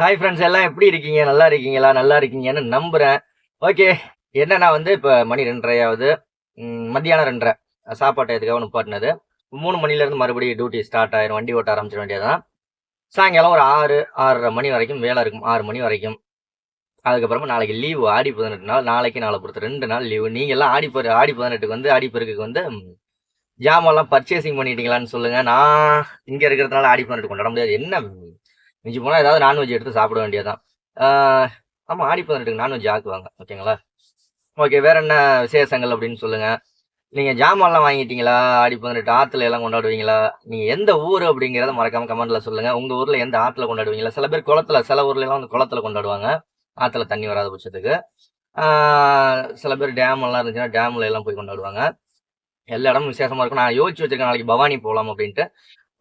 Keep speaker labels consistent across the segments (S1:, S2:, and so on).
S1: hi friends எல்லாம் எப்படி இருக்கீங்க நல்லா இருக்கீங்களா நல்லா இருக்கீங்கன்னு நம்புகிறேன் ஓகே என்னன்னா வந்து இப்போ மணி ரெண்டரையாவது மத்தியானம் ரெண்டரை சாப்பாட்டை எதுக்காக பண்ணது மூணு மணிலேருந்து மறுபடியும் டியூட்டி ஸ்டார்ட் ஆயிரும் வண்டி ஓட்ட ஆரம்பிச்சிட வேண்டியதான் சாயங்காலம் ஒரு ஆறு ஆறரை மணி வரைக்கும் வேலை இருக்கும் ஆறு மணி வரைக்கும் அதுக்கப்புறமா நாளைக்கு லீவு ஆடி பதினெட்டு நாள் நாளைக்கு நாளை பொறுத்து ரெண்டு நாள் லீவு நீங்கள் ஆடி பரு ஆடி பதினெட்டுக்கு வந்து ஆடி வந்து ஜாமான்லாம் பர்ச்சேசிங் பண்ணிட்டீங்களான்னு சொல்லுங்கள் நான் இங்கே இருக்கிறதுனால ஆடி பதினெட்டு கொண்டாட முடியாது என்ன மிஞ்சி போனால் ஏதாவது நான்வெஜ் எடுத்து சாப்பிட வேண்டியதான் ஆமாம் ஆடி பதினெட்டுக்கு நான்வெஜ் ஆக்குவாங்க ஓகேங்களா ஓகே வேற என்ன விசேஷங்கள் அப்படின்னு சொல்லுங்கள் நீங்கள் ஜாமான்லாம் வாங்கிட்டீங்களா ஆடி பதினெட்டு ஆற்றுல எல்லாம் கொண்டாடுவீங்களா நீங்கள் எந்த ஊர் அப்படிங்கிறத மறக்காம கமெண்ட்டில் சொல்லுங்கள் உங்கள் ஊரில் எந்த ஆற்றுல கொண்டாடுவீங்களா சில பேர் குளத்துல சில ஊர்லலாம் வந்து குளத்துல கொண்டாடுவாங்க ஆற்றுல தண்ணி வராத பட்சத்துக்கு சில பேர் டேம் எல்லாம் இருந்துச்சுன்னா டேம்ல எல்லாம் போய் கொண்டாடுவாங்க எல்லா இடமும் விசேஷமாக இருக்கும் நான் யோசிச்சு வச்சிருக்கேன் நாளைக்கு பவானி போகலாம் அப்படின்ட்டு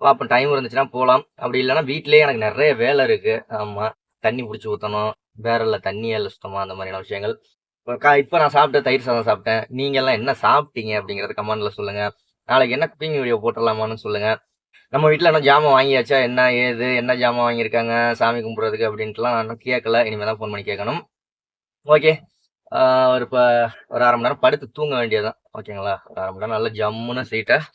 S1: பார்ப்போம் டைம் இருந்துச்சுன்னா போகலாம் அப்படி இல்லைன்னா வீட்டிலேயே எனக்கு நிறைய வேலை இருக்குது ஆமாம் தண்ணி பிடிச்சி ஊற்றணும் வேறல்ல தண்ணியில் சுத்தமாக அந்த மாதிரியான விஷயங்கள் இப்போ கா இப்போ நான் சாப்பிட்ட தயிர் சாதம் சாப்பிட்டேன் நீங்கள்லாம் என்ன சாப்பிட்டீங்க அப்படிங்கிறத கமெண்டில் சொல்லுங்கள் நாளைக்கு என்ன குக்கிங் வீடியோ போட்டுடலாமான்னு சொல்லுங்கள் நம்ம வீட்டில் என்ன ஜாமான் வாங்கியாச்சா என்ன ஏது என்ன ஜாமான் வாங்கியிருக்காங்க சாமி கும்பிட்றதுக்கு அப்படின்ட்டுலாம் இன்னும் கேட்கல இனிமேல் தான் ஃபோன் பண்ணி கேட்கணும் ஓகே ஒரு இப்போ ஒரு அரை மணி நேரம் படுத்து தூங்க வேண்டியதுதான் ஓகேங்களா ஒரு அரை மணி நேரம் நல்லா ஜம்முன்னு சீட்டாக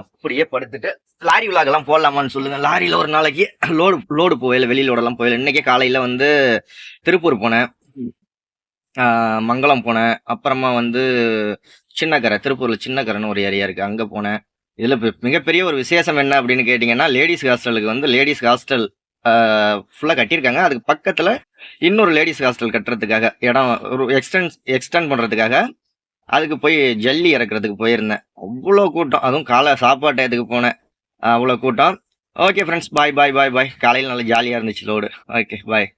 S1: அப்படியே படுத்துட்டு லாரி விழாக்கெல்லாம் போடலாமான்னு சொல்லுங்க லாரியில ஒரு நாளைக்கு லோடு லோடு போகல வெளியிலோடலாம் போயில இன்னைக்கு காலையில வந்து திருப்பூர் போனேன் மங்களம் போனேன் அப்புறமா வந்து சின்னக்கரை திருப்பூர்ல சின்னக்கரைன்னு ஒரு ஏரியா இருக்கு அங்க போனேன் இதுல மிகப்பெரிய ஒரு விசேஷம் என்ன அப்படின்னு கேட்டீங்கன்னா லேடிஸ் ஹாஸ்டலுக்கு வந்து லேடிஸ் ஹாஸ்டல் ஃபுல்லாக கட்டியிருக்காங்க அதுக்கு பக்கத்தில் இன்னொரு லேடிஸ் ஹாஸ்டல் கட்டுறதுக்காக இடம் எக்ஸ்டென்ஸ் எக்ஸ்டெண்ட் பண்ணுறதுக்காக அதுக்கு போய் ஜல்லி இறக்குறதுக்கு போயிருந்தேன் அவ்வளோ கூட்டம் அதுவும் காலை சாப்பாடு டையத்துக்கு போனேன் அவ்வளோ கூட்டம் ஓகே ஃப்ரெண்ட்ஸ் பாய் பாய் பாய் பாய் காலையில் நல்லா ஜாலியாக இருந்துச்சு லோடு ஓகே பாய்